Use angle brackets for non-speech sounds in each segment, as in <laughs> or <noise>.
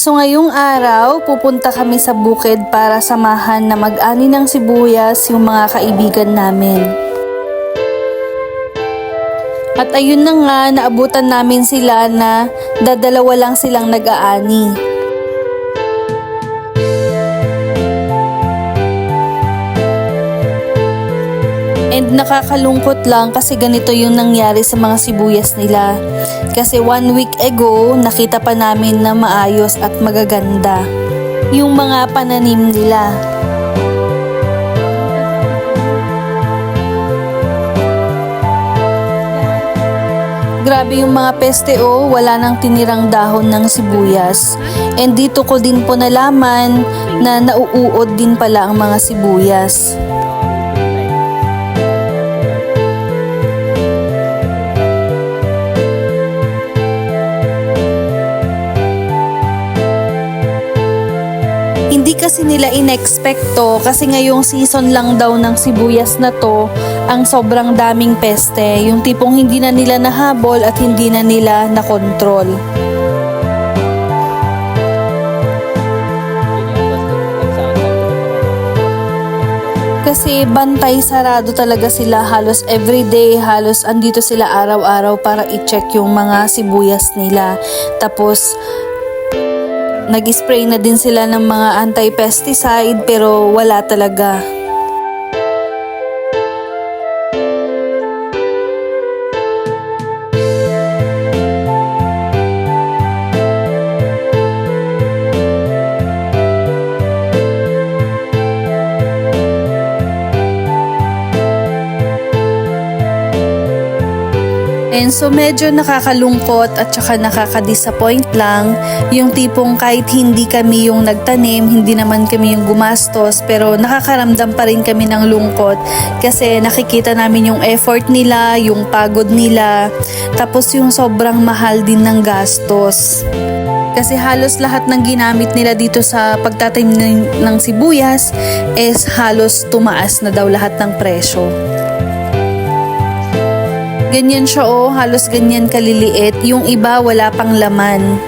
So ngayong araw, pupunta kami sa bukid para samahan na mag-ani ng sibuyas yung mga kaibigan namin. At ayun na nga, naabutan namin sila na dadalawa lang silang nag-aani. And nakakalungkot lang kasi ganito yung nangyari sa mga sibuyas nila. Kasi one week ago, nakita pa namin na maayos at magaganda. Yung mga pananim nila. Grabe yung mga peste oh, wala nang tinirang dahon ng sibuyas. And dito ko din po nalaman na nauuod din pala ang mga sibuyas. Kasi nila inexpecto kasi ngayong season lang daw ng sibuyas na to ang sobrang daming peste. Yung tipong hindi na nila nahabol at hindi na nila nakontrol. Kasi bantay sarado talaga sila halos everyday, halos andito sila araw-araw para i-check yung mga sibuyas nila. Tapos nag-spray na din sila ng mga anti-pesticide pero wala talaga. And so medyo nakakalungkot at saka nakaka-disappoint lang yung tipong kahit hindi kami yung nagtanim, hindi naman kami yung gumastos pero nakakaramdam pa rin kami ng lungkot kasi nakikita namin yung effort nila, yung pagod nila, tapos yung sobrang mahal din ng gastos. Kasi halos lahat ng ginamit nila dito sa pagtatanim ng, ng sibuyas is halos tumaas na daw lahat ng presyo. Ganyan siya oh, halos ganyan kaliliit. Yung iba wala pang laman.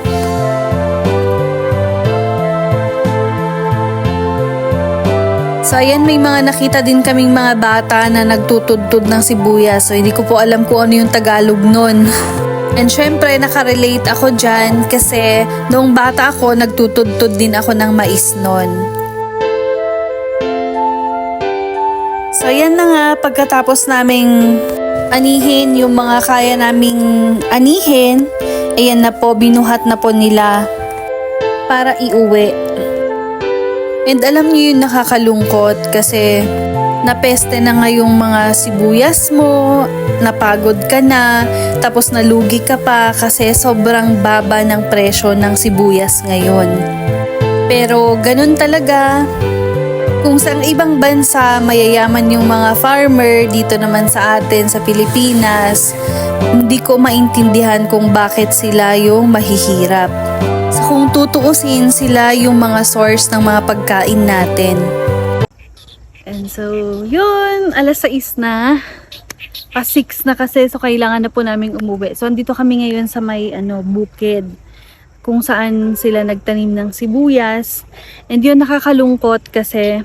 So ayan, may mga nakita din kaming mga bata na nagtutudtod ng sibuyas. So hindi ko po alam kung ano yung Tagalog nun. <laughs> And syempre, nakarelate ako dyan kasi noong bata ako, nagtutudtod din ako ng mais nun. So ayan na nga, pagkatapos naming anihin yung mga kaya naming anihin, ayan na po, binuhat na po nila para iuwi. And alam niyo yung nakakalungkot kasi napeste na nga yung mga sibuyas mo, napagod ka na, tapos nalugi ka pa kasi sobrang baba ng presyo ng sibuyas ngayon. Pero ganun talaga, kung sa ibang bansa mayayaman yung mga farmer dito naman sa atin sa Pilipinas, hindi ko maintindihan kung bakit sila yung mahihirap. So kung tutuusin sila yung mga source ng mga pagkain natin. And so, yun, alas 6 na. Pa 6 na kasi, so kailangan na po namin umuwi. So, andito kami ngayon sa may ano, bukid kung saan sila nagtanim ng sibuyas. And yun nakakalungkot kasi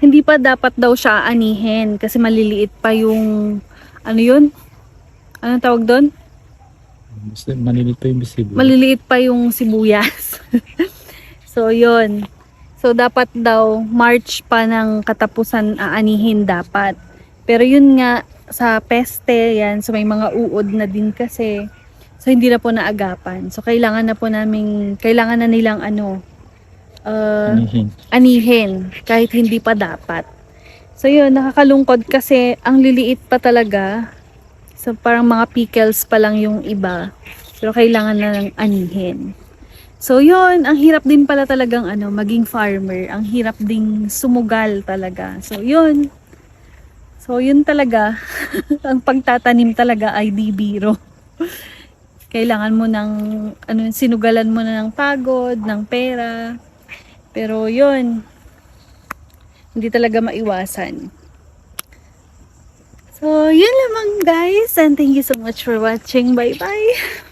hindi pa dapat daw siya anihin kasi maliliit pa yung ano yun? Anong tawag doon? Mas malilito yung bisibo. Maliliit pa yung sibuyas. <laughs> so yun. So dapat daw March pa ng katapusan aanihin dapat. Pero yun nga sa peste yan, so may mga uod na din kasi. So hindi na po naagapan. So kailangan na po namin, kailangan na nilang ano, uh, Anihin. anihin kahit hindi pa dapat. So yun, nakakalungkod kasi ang liliit pa talaga. So parang mga pickles pa lang yung iba. Pero kailangan na lang anihin. So yun, ang hirap din pala talagang ano, maging farmer. Ang hirap ding sumugal talaga. So yun. So yun talaga. <laughs> ang pagtatanim talaga ay di biro. <laughs> Kailangan mo ng ano, sinugalan mo na ng pagod, ng pera. Pero yun, hindi talaga maiwasan. So, yun lamang guys. And thank you so much for watching. Bye-bye! <laughs>